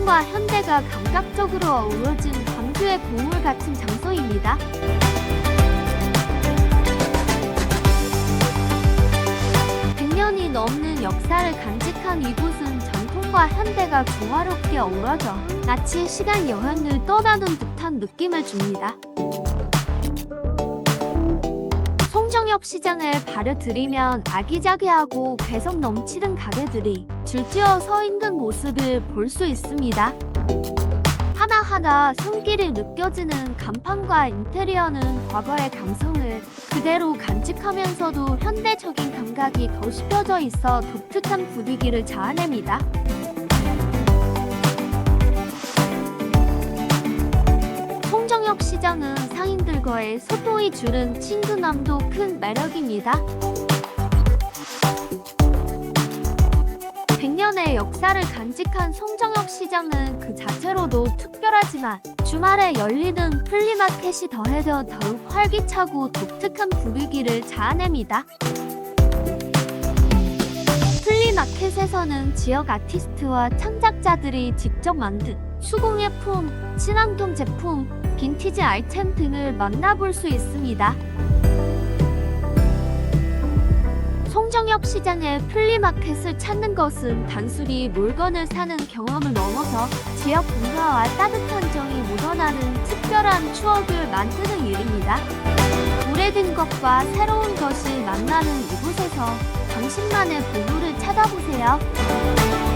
전통과 현대가 감각적으로 어우러진 광주의 보물 같은 장소입니다. 백년이 넘는 역사를 간직한 이곳은 전통과 현대가 조화롭게 어우러져 마치 시간 여행을 떠나는 듯한 느낌을 줍니다. 송정역 시장을 발을 들이면 아기자기하고 개성 넘치는 가게들이 줄지어 서 있는 모습을 볼 수 있습니다. 하나하나 손길이 느껴지는 간판과 인테리어는 과거의 감성을 그대로 간직하면서도 현대적인 감각이 더 씹혀져 있어 독특한 분위기를 자아냅니다. 송정역 시장은 상인들과의 소통이 주는 친근함도 큰 매력입니다. 100년의 역사를 간직한 송정역 시장은 그 자체로도 특별하지만 주말에 열리는 플리마켓이 더해져 더욱 활기차고 독특한 분위기를 자아냅니다. 플리마켓에서는 지역 아티스트와 창작자들이 직접 만든 수공예품, 친환경 제품, 빈티지 아이템 등을 만나볼 수 있습니다. 송정역 시장의 플리마켓을 찾는 것은 단순히 물건을 사는 경험을 넘어서 지역 문화와 따뜻한 정이 묻어나는 특별한 추억을 만드는 일입니다. 오래된 것과 새로운 것이 만나는 이곳에서 당신만의 보물을 찾아보세요.